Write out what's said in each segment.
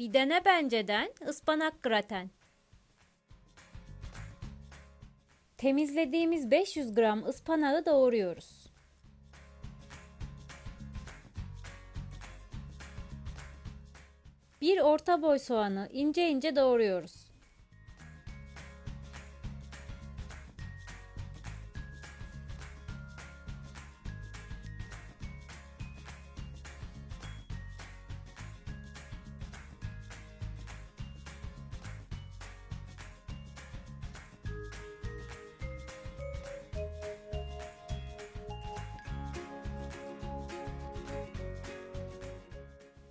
Bir dene benceden ıspanak graten. Temizlediğimiz 500 gram ıspanağı doğruyoruz. Bir orta boy soğanı ince ince doğruyoruz.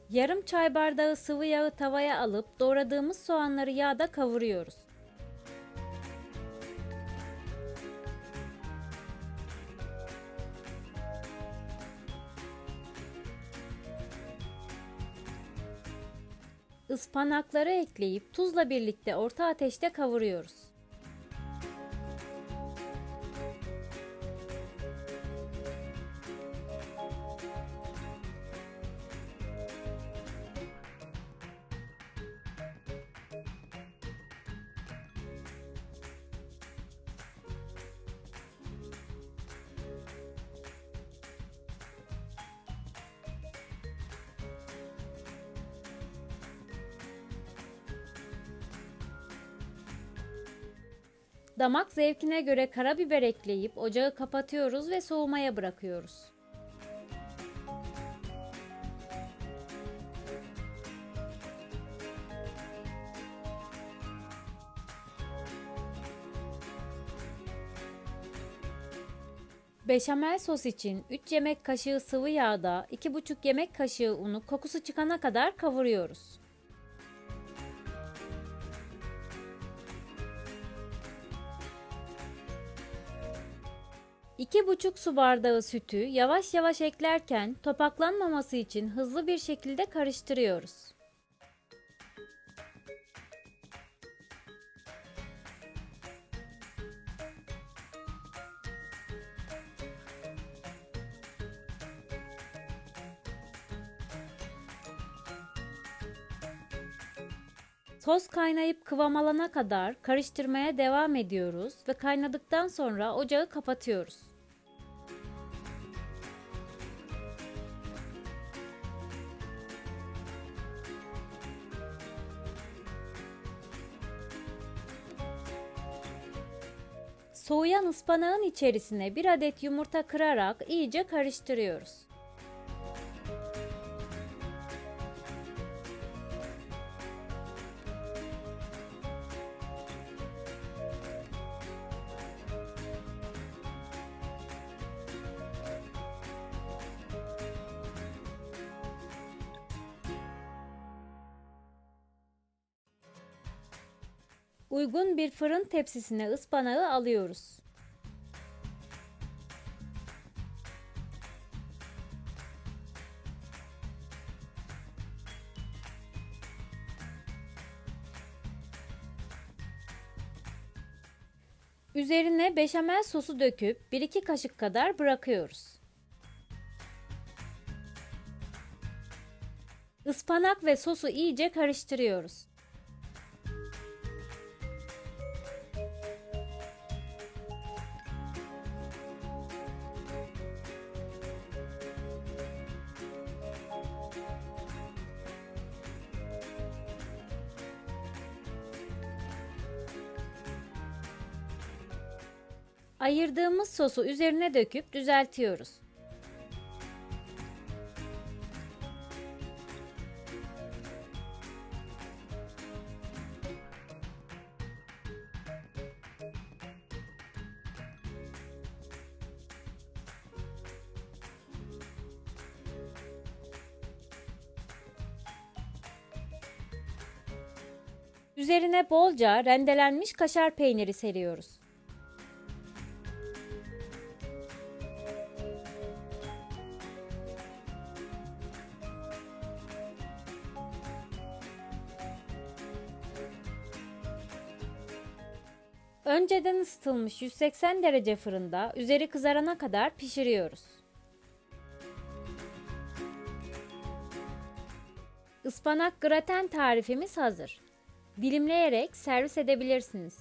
Yarım çay bardağı sıvı yağı tavaya alıp doğradığımız soğanları yağda kavuruyoruz. Ispanakları ekleyip tuzla birlikte orta ateşte kavuruyoruz. Damak zevkine göre karabiber ekleyip ocağı kapatıyoruz ve soğumaya bırakıyoruz. Beşamel sos için 3 yemek kaşığı sıvı yağda 2,5 yemek kaşığı unu kokusu çıkana kadar kavuruyoruz. 2,5 su bardağı sütü yavaş yavaş eklerken topaklanmaması için hızlı bir şekilde karıştırıyoruz. Sos kaynayıp kıvam alana kadar karıştırmaya devam ediyoruz ve kaynadıktan sonra ocağı kapatıyoruz. Soğuyan ıspanağın içerisine bir adet yumurta kırarak iyice karıştırıyoruz. Uygun bir fırın tepsisine ıspanağı alıyoruz. Üzerine beşamel sosu döküp 1-2 kaşık kadar bırakıyoruz. Ispanak ve sosu iyice karıştırıyoruz. Ayırdığımız sosu üzerine döküp düzeltiyoruz. Üzerine bolca rendelenmiş kaşar peyniri seriyoruz. Önceden ısıtılmış 180 derece fırında üzeri kızarana kadar pişiriyoruz. Ispanak graten tarifimiz hazır. Dilimleyerek servis edebilirsiniz.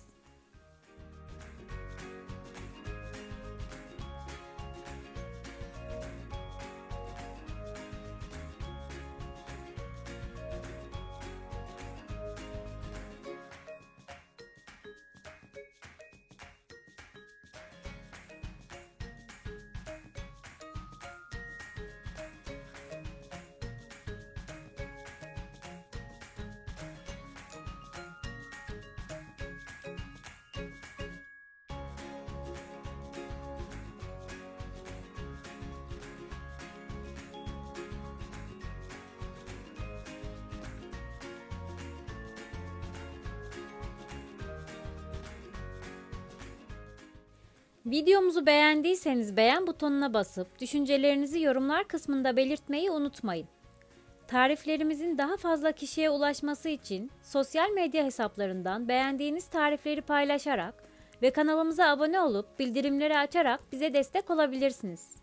Videomuzu beğendiyseniz beğen butonuna basıp düşüncelerinizi yorumlar kısmında belirtmeyi unutmayın. Tariflerimizin daha fazla kişiye ulaşması için sosyal medya hesaplarından beğendiğiniz tarifleri paylaşarak ve kanalımıza abone olup bildirimleri açarak bize destek olabilirsiniz.